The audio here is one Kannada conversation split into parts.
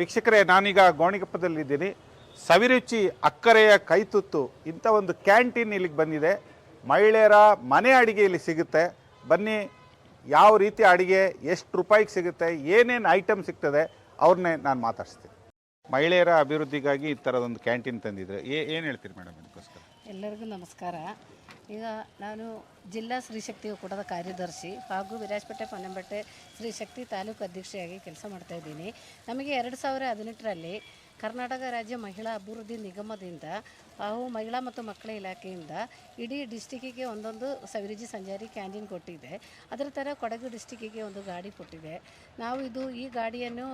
ವೀಕ್ಷಕರೇ, ನಾನೀಗ ಗೋಣಿಗೊಪ್ಪದಲ್ಲಿದ್ದೀನಿ. ಸವಿರುಚಿ, ಅಕ್ಕರೆಯ ಕೈತುತ್ತು ಇಂಥ ಒಂದು ಕ್ಯಾಂಟೀನ್ ಇಲ್ಲಿಗೆ ಬಂದಿದೆ. ಮಹಿಳೆಯರ ಮನೆ ಅಡಿಗೆ ಇಲ್ಲಿ ಸಿಗುತ್ತೆ. ಬನ್ನಿ, ಯಾವ ರೀತಿ ಅಡಿಗೆ, ಎಷ್ಟು ರೂಪಾಯಿಗೆ ಸಿಗುತ್ತೆ, ಏನೇನು ಐಟಮ್ ಸಿಗ್ತದೆ, ಅವ್ರನ್ನೇ ನಾನು ಮಾತಾಡಿಸ್ತೀನಿ. ಮಹಿಳೆಯರ ಅಭಿವೃದ್ಧಿಗಾಗಿ ಈ ಥರದೊಂದು ಕ್ಯಾಂಟೀನ್ ತಂದಿದ್ರೆ ಏನು ಹೇಳ್ತೀರಿ ಮೇಡಮ್ ಅದಕ್ಕೋಸ್ಕರ ಎಲ್ಲರಿಗೂ ನಮಸ್ಕಾರ. ಈಗ ನಾನು ಜಿಲ್ಲಾ ಸ್ತ್ರೀಶಕ್ತಿ ಒಕ್ಕೂಟದ ಕಾರ್ಯದರ್ಶಿ ಹಾಗೂ ವಿರಾಜಪೇಟೆ ಪೊನ್ನಂಬೆಟ್ಟೆ ಸ್ತ್ರೀಶಕ್ತಿ ತಾಲೂಕು ಅಧ್ಯಕ್ಷೆಯಾಗಿ ಕೆಲಸ ಮಾಡ್ತಾ ಇದ್ದೀನಿ. ನಮಗೆ ಎರಡು ಸಾವಿರ ಹದಿನೆಂಟರಲ್ಲಿ ಕರ್ನಾಟಕ ರಾಜ್ಯ ಮಹಿಳಾ ಅಭಿವೃದ್ಧಿ ನಿಗಮದಿಂದ ಹಾಗೂ ಮಹಿಳಾ ಮತ್ತು ಮಕ್ಕಳ ಇಲಾಖೆಯಿಂದ ಇಡೀ ಡಿಸ್ಟಿಕ್ಕಿಗೆ ಒಂದೊಂದು ಸವಿರಿಜಿ ಸಂಜಾರಿ ಕ್ಯಾಂಟೀನ್ ಕೊಟ್ಟಿದೆ. ಅದರ ಥರ ಕೊಡಗು ಡಿಸ್ಟಿಕ್ಕಿಗೆ ಒಂದು ಗಾಡಿ ಕೊಟ್ಟಿದೆ. ನಾವು ಇದು ಈ ಗಾಡಿಯನ್ನು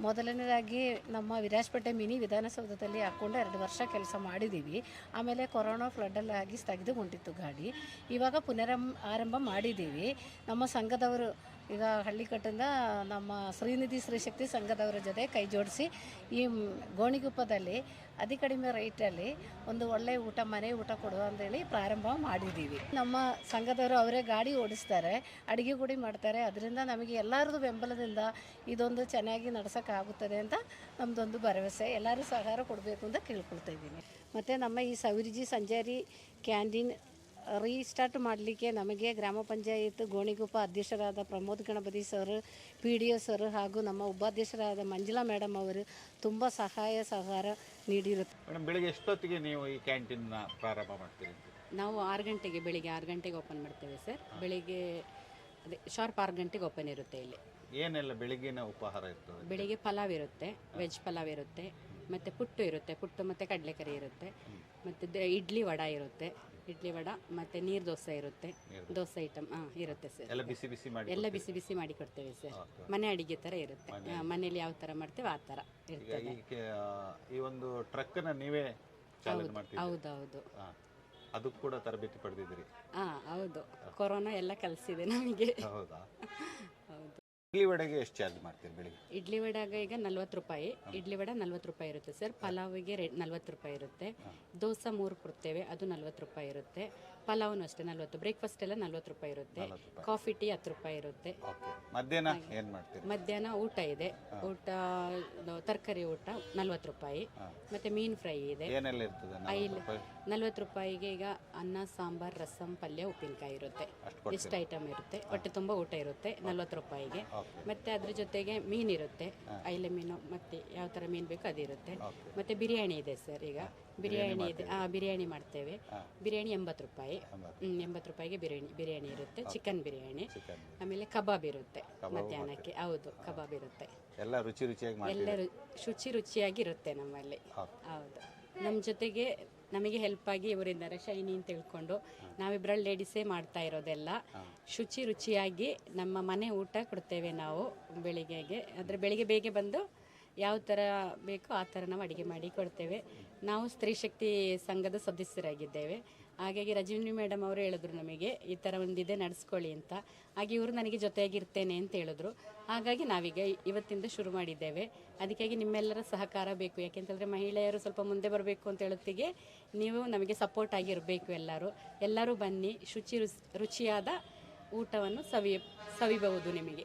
ಮೊದಲನೇದಾಗಿ ನಮ್ಮ ವಿರಾಜಪೇಟೆ ಮಿನಿ ವಿಧಾನಸೌಧದಲ್ಲಿ ಹಾಕ್ಕೊಂಡು ಎರಡು ವರ್ಷ ಕೆಲಸ ಮಾಡಿದ್ದೀವಿ. ಆಮೇಲೆ ಕೊರೋನಾ ಫ್ಲಡ್ಡಲ್ಲಾಗಿ ಸ್ಥಗಿತಗೊಂಡಿತ್ತು ಗಾಡಿ. ಇವಾಗ ಪುನರಂ ಆರಂಭ ಮಾಡಿದ್ದೀವಿ. ನಮ್ಮ ಸಂಘದವರು ಈಗ ಹಳ್ಳಿಕಟ್ಟಿಂದ ನಮ್ಮ ಶ್ರೀನಿಧಿ ಸ್ತ್ರೀಶಕ್ತಿ ಸಂಘದವರ ಜೊತೆ ಕೈ ಜೋಡಿಸಿ ಈ ಗೋಣಿಗುಪ್ಪದಲ್ಲಿ ಅತಿ ಕಡಿಮೆ ರೇಟಲ್ಲಿ ಒಂದು ಒಳ್ಳೆಯ ಊಟ, ಮನೆ ಊಟ ಕೊಡುವ ಅಂತೇಳಿ ಪ್ರಾರಂಭ ಮಾಡಿದ್ದೀವಿ. ನಮ್ಮ ಸಂಘದವರು ಅವರೇ ಗಾಡಿ ಓಡಿಸ್ತಾರೆ, ಅಡುಗೆ ಗುಡಿ ಮಾಡ್ತಾರೆ. ಅದರಿಂದ ನಮಗೆ ಎಲ್ಲರದ್ದು ಬೆಂಬಲದಿಂದ ಇದೊಂದು ಚೆನ್ನಾಗಿ ನಡೆಸೋಕ್ಕಾಗುತ್ತದೆ ಅಂತ ನಮ್ಮದೊಂದು ಭರವಸೆ. ಎಲ್ಲರೂ ಸಹಕಾರ ಕೊಡಬೇಕು ಅಂತ ಕೇಳ್ಕೊಳ್ತಾ ಇದ್ದೀನಿ. ಮತ್ತು ನಮ್ಮ ಈ ಸವಿರಿಜಿ ಸಂಜಾರಿ ಕ್ಯಾಂಟೀನ್ ರೀಸ್ಟಾರ್ಟ್ ಮಾಡಲಿಕ್ಕೆ ನಮಗೆ ಗ್ರಾಮ ಪಂಚಾಯತ್ ಗೋಣಿಗುಪ್ಪ ಅಧ್ಯಕ್ಷರಾದ Pramod Ganapathi sir P D O sir ಹಾಗೂ ನಮ್ಮ ಉಪಾಧ್ಯಕ್ಷರಾದ ಮಂಜುಳಾ ಮೇಡಮ್ ಅವರು ತುಂಬ ಸಹಾಯ ಸಹಕಾರ ನೀಡಿರುತ್ತೆ ಮೇಡಮ್ ಬೆಳಿಗ್ಗೆ ಎಷ್ಟೊತ್ತಿಗೆ ನೀವು ಈ ಕ್ಯಾಂಟೀನ್ನ ಪ್ರಾರಂಭ ಮಾಡ್ತೀರಿ ನಾವು ಆರು ಗಂಟೆಗೆ ಬೆಳಿಗ್ಗೆ ಆರು ಗಂಟೆಗೆ ಓಪನ್ ಮಾಡ್ತೇವೆ ಸರ್. ಬೆಳಿಗ್ಗೆ ಅದೇ ಶಾರ್ಪ್ ಆರು ಗಂಟೆಗೆ ಓಪನ್ ಇರುತ್ತೆ ಇಲ್ಲಿ. ಏನೆಲ್ಲ ಬೆಳಿಗ್ಗಿನ ಉಪಹಾರ ಇರ್ತದೆ? ಬೆಳಿಗ್ಗೆ ಪಲಾವ್ ಇರುತ್ತೆ ವೆಜ್ ಪಲಾವ್ ಇರುತ್ತೆ ಮತ್ತು ಪುಟ್ಟು ಇರುತ್ತೆ ಪುಟ್ಟು ಮತ್ತು ಕಡಲೆಕರಿ ಇರುತ್ತೆ ಮತ್ತು ದ- ಇಡ್ಲಿ ವಡ ಇರುತ್ತೆ. ಇಡ್ಲಿ ವಡ ಮತ್ತೆ ನೀರ್ ದೋಸೆ ಇರುತ್ತೆ. ದೋಸೆ. ಐಟಮ್ ಹಾಂ ಇರುತ್ತೆ ಸರ್ ಎಲ್ಲ ಬಿಸಿ ಬಿಸಿ ಮಾಡಿ ಎಲ್ಲ ಬಿಸಿ ಬಿಸಿ ಮಾಡಿ ಕೊಡ್ತೇವೆ ಸರ್ ಮನೆ ಅಡಿಗೆ ತರ ಇರುತ್ತೆ. ಆ, ಮನೇಲಿ ಯಾವ ತರ ಮಾಡ್ತೇವೆ ಆ ತರ ಈಗ ಇರ್ತದೆ. ಈ ಕೆ- ಈ ಒಂದು ಟ್ರಕ್ಕನ್ನ ನೀವೇ ಚಾಲನೆ ಮಾಡ್ತೀರಿ ಹೌದೌದು. ಅದು ಕೂಡ ತರಬೇತಿ ಪಡೆದಿದ್ದೀರಿ. ಹಾಂ ಹೌದು. ಕೊರೋನಾ ಎಲ್ಲ ಕಲಿಸಿದೆ ನಮಗೆ. ಹೌದಾ ಹೌದು? ಇಡ್ಲಿ ವಡೆಗೆ ಎಷ್ಟು ಚಾರ್ಜ್ ಮಾಡ್ತೀರಿ ಬೆಳಿಗ್ಗೆ? ಇಡ್ಲಿ ವಡೆಗೆ ಈಗ ನಲ್ವತ್ತು ರೂಪಾಯಿ. ಇಡ್ಲಿ ವಡ ನಲ್ವತ್ತು ರೂಪಾಯಿ ಇರುತ್ತೆ ಸರ್. ಪಲಾವಿಗೆ ರೆ ನಲ್ವತ್ತು ರೂಪಾಯಿ ಇರುತ್ತೆ. ದೋಸೆ ಮೂರು ಕೊಡ್ತೇವೆ ಅದು ನಲ್ವತ್ತು ರೂಪಾಯಿ ಇರುತ್ತೆ. ಪಲಾವ್ನು ಅಷ್ಟೇ ನಲ್ವತ್ತು ಬ್ರೇಕ್ಫಾಸ್ಟ್ ಎಲ್ಲ ನಲ್ವತ್ತು ರೂಪಾಯಿ ಇರುತ್ತೆ. ಕಾಫಿ ಟೀ ಹತ್ತು ರೂಪಾಯಿ ಇರುತ್ತೆ. ಮಧ್ಯಾಹ್ನ ಏನು ಮಾಡ್ತೀರಿ? ಮಧ್ಯಾಹ್ನ ಊಟ ಇದೆ. ಊಟ ತರಕಾರಿ ಊಟ ನಲ್ವತ್ತು ರೂಪಾಯಿ. ಮತ್ತು ಮೀನು ಫ್ರೈ ಇದೆ. ಏನೆಲ್ಲ ಇರ್ತದೆ ನಲ್ವತ್ತು ಐಲ್ ನಲ್ವತ್ತು ರೂಪಾಯಿಗೆ ಈಗ ಅನ್ನ ಸಾಂಬಾರ್ ರಸಂ ಪಲ್ಯ ಉಪ್ಪಿನಕಾಯಿ ಇರುತ್ತೆ. ಇಷ್ಟು ಐಟಮ್ ಇರುತ್ತೆ. ಹೊಟ್ಟೆ ತುಂಬ ಊಟ ಇರುತ್ತೆ ನಲ್ವತ್ತು ರೂಪಾಯಿಗೆ. ಮತ್ತೆ ಅದ್ರ ಜೊತೆಗೆ ಮೀನು ಇರುತ್ತೆ. ಐಲೆ ಮೀನು ಮತ್ತೆ ಯಾವ ಥರ ಮೀನು ಬೇಕೋ ಅದಿರುತ್ತೆ ಇರುತ್ತೆ. ಮತ್ತೆ ಬಿರಿಯಾನಿ ಇದೆ ಸರ್ ಈಗ. ಬಿರಿಯಾನಿ ಇದೆ. ಆ ಬಿರಿಯಾನಿ ಮಾಡ್ತೇವೆ. ಬಿರಿಯಾನಿ ಎಂಬತ್ತು ರೂಪಾಯಿ. ಹ್ಮ್, ಎಂಬತ್ತು ರೂಪಾಯಿಗೆ ಬಿರಿಯಾನಿ ಬಿರಿಯಾನಿ ಇರುತ್ತೆ. ಚಿಕನ್ ಬಿರಿಯಾನಿ. ಆಮೇಲೆ ಕಬಾಬ್ ಇರುತ್ತೆ ಮಧ್ಯಾಹ್ನಕ್ಕೆ. ಹೌದು ಕಬಾಬ್ ಇರುತ್ತೆ. ಎಲ್ಲ ರುಚಿ ರುಚಿಯಾಗಿ ಎಲ್ಲ ಶುಚಿ ರುಚಿಯಾಗಿ ಇರುತ್ತೆ ನಮ್ಮಲ್ಲಿ. ಹೌದು. ನಮ್ಮ ಜೊತೆಗೆ ನಮಗೆ ಹೆಲ್ಪ್ ಆಗಿ ಇವರಿದ್ದಾರೆ ಶೈನಿ ಅಂತ ತಿಳ್ಕೊಂಡು. ನಾವಿಬ್ಬರ ಲೇಡೀಸೇ ಮಾಡ್ತಾ ಇರೋದೆಲ್ಲ. ಶುಚಿ ರುಚಿಯಾಗಿ ನಮ್ಮ ಮನೆ ಊಟ ಕೊಡ್ತೇವೆ ನಾವು ಬೆಳಿಗ್ಗೆಗೆ. ಅಂದರೆ ಬೆಳಿಗ್ಗೆ ಬೇಗ ಬಂದು ಯಾವ ಥರ ಬೇಕೋ ಆ ಥರ ನಾವು ಅಡುಗೆ ಮಾಡಿ ಕೊಡ್ತೇವೆ. ನಾವು ಸ್ತ್ರೀ ಶಕ್ತಿ ಸಂಘದ ಸದಸ್ಯರಾಗಿದ್ದೇವೆ. ಹಾಗಾಗಿ ರಜನಿ ಮೇಡಮ್ ಅವರು ಹೇಳಿದ್ರು ನಮಗೆ, ಈ ಥರ ಒಂದಿದೆ ನಡೆಸ್ಕೊಳ್ಳಿ ಅಂತ. ಹಾಗೆ ಇವರು ನನಗೆ ಜೊತೆಯಾಗಿರ್ತೇನೆ ಅಂತ ಹೇಳಿದ್ರು. ಹಾಗಾಗಿ ನಾವೀಗ ಇವತ್ತಿಂದ ಶುರು ಮಾಡಿದ್ದೇವೆ. ಅದಕ್ಕಾಗಿ ನಿಮ್ಮೆಲ್ಲರ ಸಹಕಾರ ಬೇಕು. ಯಾಕೆಂತಂದರೆ ಮಹಿಳೆಯರು ಸ್ವಲ್ಪ ಮುಂದೆ ಬರಬೇಕು ಅಂತ ಹೇಳೋತ್ತಿಗೆ ನೀವು ನಮಗೆ ಸಪೋರ್ಟ್ ಆಗಿರಬೇಕು ಎಲ್ಲರೂ. ಎಲ್ಲರೂ ಬನ್ನಿ, ಶುಚಿ ರುಚಿ ರುಚಿಯಾದ ಊಟವನ್ನು ಸವಿ ಸವಿಬಹುದು ನಿಮಗೆ.